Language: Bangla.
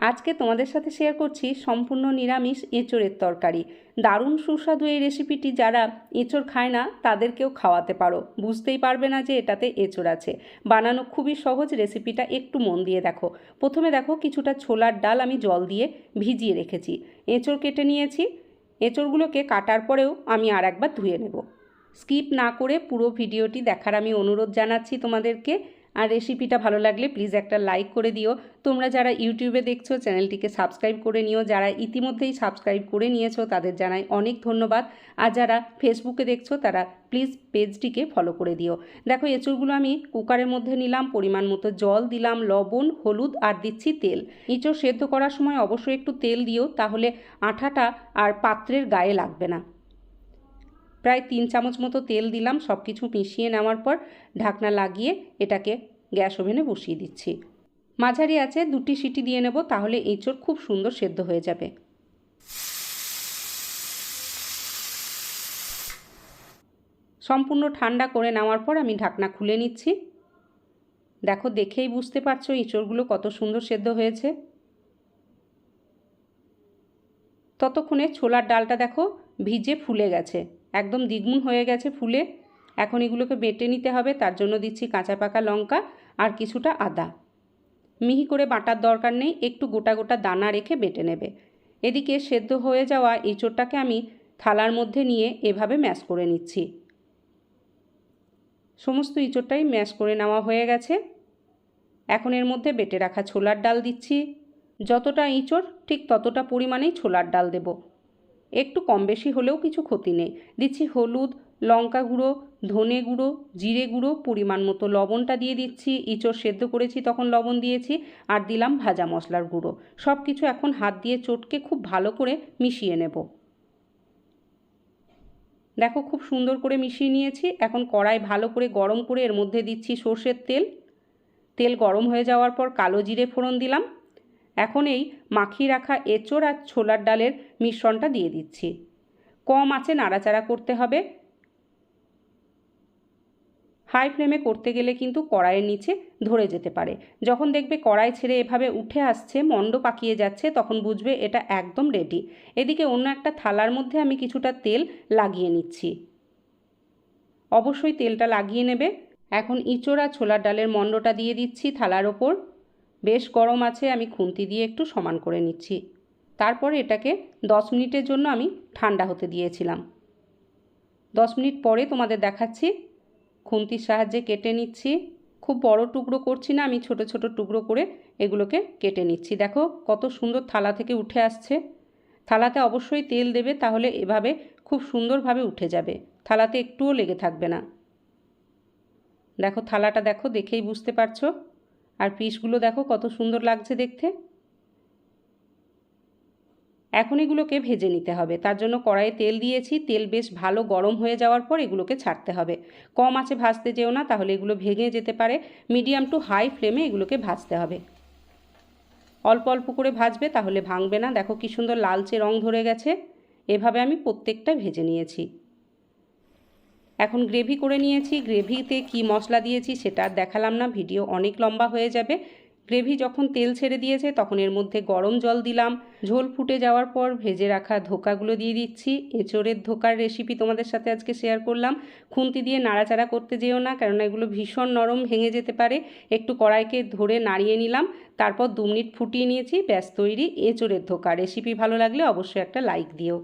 আজকে তোমাদের সাথে শেয়ার করছি সম্পূর্ণ নিরামিষ এঁচোড়ের তরকারি। দারুণ সুস্বাদু এই রেসিপিটি যারা এঁচোড় খায় না, তাদেরকেও খাওয়াতে পারো। বুঝতেই পারবে না যে এটাতে এঁচোড় আছে। বানানো খুবই সহজ রেসিপিটা একটু মন দিয়ে দেখো। প্রথমে দেখো কিছুটা ছোলার ডাল আমি জল দিয়ে ভিজিয়ে রেখেছি। এঁচোড় কেটে নিয়েছি। এঁচোড়গুলোকে কাটার পরেও আমি আর একবার ধুয়ে নেব। স্কিপ না করে পুরো ভিডিওটি দেখার আমি অনুরোধ জানাচ্ছি তোমাদেরকে। আর রেসিপিটা ভালো লাগলে প্লিজ একটা লাইক করে দিও। তোমরা যারা ইউটিউবে দেখছ চ্যানেলটিকে সাবস্ক্রাইব করে নিও। যারা ইতিমধ্যেই সাবস্ক্রাইব করে নিয়েছো, তাদের জানাই অনেক ধন্যবাদ। আর যারা ফেসবুকে দেখছ, তারা প্লিজ পেজটিকে ফলো করে দিও। দেখো, এঁচড়গুলো আমি কুকারের মধ্যে নিলাম, পরিমাণ মতো জল দিলাম, লবণ, হলুদ আর দিচ্ছি তেল। এঁচড় সেদ্ধ করার সময় অবশ্যই একটু তেল দিও, তাহলে আঠাটা আর পাত্রের গায়ে লাগবে না। প্রায় তিন চামচ মতো তেল দিলাম সব কিছু মিশিয়ে নেওয়ার পর ঢাকনা লাগিয়ে এটাকে গ্যাস ওভেনে বসিয়ে দিচ্ছি। মাঝারি আছে, দুটি সিটি দিয়ে নেব, তাহলে এঁচড় খুব সুন্দর সেদ্ধ হয়ে যাবে। সম্পূর্ণ ঠান্ডা করে নেওয়ার পর আমি ঢাকনা খুলে নিচ্ছি। দেখো, দেখেই বুঝতে পারছ এঁচড়গুলো কত সুন্দর সেদ্ধ হয়েছে। ততক্ষণে ছোলার ডালটা দেখো ভিজে ফুলে গেছে। একদম দ্বিগুণ হয়ে গেছে ফুলে। এখন এগুলোকে বেটে নিতে হবে, তার জন্য দিচ্ছি কাঁচা পাকা লঙ্কা আর কিছুটা আদা। মিহি করে বাটার দরকার নেই, একটু গোটা গোটা দানা রেখে বেটে নেবে। এদিকে সেদ্ধ হয়ে যাওয়া এঁচোড়টাকে আমি থালার মধ্যে নিয়ে এভাবে ম্যাশ করে নিচ্ছি। সমস্ত ইঁচড়টাই ম্যাশ করে নেওয়া হয়ে গেছে। এখন এর মধ্যে বেটে রাখা ছোলার ডাল দিচ্ছি। যতটা ইঁচড় ঠিক ততটা পরিমাণেই ছোলার ডাল দেব। একটু কম বেশি হলেও কিছু ক্ষতি নেই। দিচ্ছি হলুদ, লঙ্কা গুঁড়ো, ধনে গুঁড়ো, জিরে গুঁড়ো, পরিমাণ মতো লবণটা দিয়ে দিচ্ছি। ইঁচড় সেদ্ধ করেছি, তখন লবণ দিয়েছি। আর দিলাম ভাজা মশলার গুঁড়ো। সব কিছু এখন হাত দিয়ে চটকে খুব ভালো করে মিশিয়ে নেব। দেখো খুব সুন্দর করে মিশিয়ে নিয়েছি। এখন কড়াই ভালো করে গরম করে এর মধ্যে দিচ্ছি সর্ষের তেল। তেল গরম হয়ে যাওয়ার পর কালো জিরে ফোড়ন দিলাম। এখন এই মাখিয়ে রাখা এঁচড় আর ছোলার ডালের মিশ্রণটা দিয়ে দিচ্ছি। কম আছে নাড়াচাড়া করতে হবে। হাই ফ্লেমে করতে গেলে কিন্তু কড়াইয়ের নিচে ধরে যেতে পারে। যখন দেখবে কড়াই ছেড়ে এভাবে উঠে আসছে, মন্ড পাকিয়ে যাচ্ছে, তখন বুঝবে এটা একদম রেডি এদিকে অন্য একটা থালার মধ্যে আমি কিছুটা তেল লাগিয়ে নিচ্ছি। অবশ্যই তেলটা লাগিয়ে নেবে। এখন ইঁচড় আর ছোলার ডালের মণ্ডটা দিয়ে দিচ্ছি থালার ওপর। বেশ গরম আছে, আমি খুন্তি দিয়ে একটু সমান করে নিচ্ছি। তারপরে এটাকে দশ মিনিটের জন্য আমি ঠান্ডা হতে দিয়েছিলাম। দশ মিনিট পরে তোমাদের দেখাচ্ছি, খুন্তির সাহায্যে কেটে নিচ্ছি। খুব বড় টুকরো করছি না, আমি ছোট ছোট টুকরো করে এগুলোকে কেটে নিচ্ছি। দেখো কত সুন্দর থালা থেকে উঠে আসছে। থালাতে অবশ্যই তেল দেবে, তাহলে এভাবে খুব সুন্দরভাবে উঠে যাবে। থালাতে একটুও লেগে থাকবে না। দেখো থালাটা দেখো, দেখেই বুঝতে পারছ। আর পিসগুলো দেখো কত সুন্দর লাগছে দেখতে। এখন এগুলোকে ভেজে নিতে হবে। তার জন্য কড়াইয়ে তেল দিয়েছি। তেল বেশ ভালো গরম হয়ে যাওয়ার পর এগুলোকে ছাড়তে হবে। কম আছে ভাজতে যেও না, তাহলে এগুলো ভেঙে যেতে পারে। মিডিয়াম টু হাই ফ্লেমে এগুলোকে ভাজতে হবে। অল্প অল্প করে ভাজবে, তাহলে ভাঙবে না। দেখো কি সুন্দর লালচে রং ধরে গেছে। এভাবে আমি প্রত্যেকটা ভেজে নিয়েছি। এখন গ্রেভি করে নিয়েছি গ্রেভিতে কি মশলা দিয়েছি সেটা দেখালাম না, ভিডিও অনেক লম্বা হয়ে যাবে। গ্রেভি যখন তেল ছেড়ে দিয়েছে তখন এর মধ্যে গরম জল দিলাম। ঝোল ফুটে যাওয়ার পর ভেজে রাখা ধোকাগুলো দিয়ে দিচ্ছি। এঁচড়ের ধোকার রেসিপি তোমাদের সাথে আজকে শেয়ার করলাম। খুন্তি দিয়ে নাড়াচাড়া করতে যেও না, কেননা এগুলো ভীষণ নরম ভেঙে যেতে পারে। একটু কড়াইকে ধরে নাড়িয়ে নিলাম, তারপর দু মিনিট ফুটিয়ে নিয়েছি, ব্যাস তৈরি এঁচড়ের ধোকা। রেসিপি ভালো লাগলে অবশ্যই একটা লাইক দিও।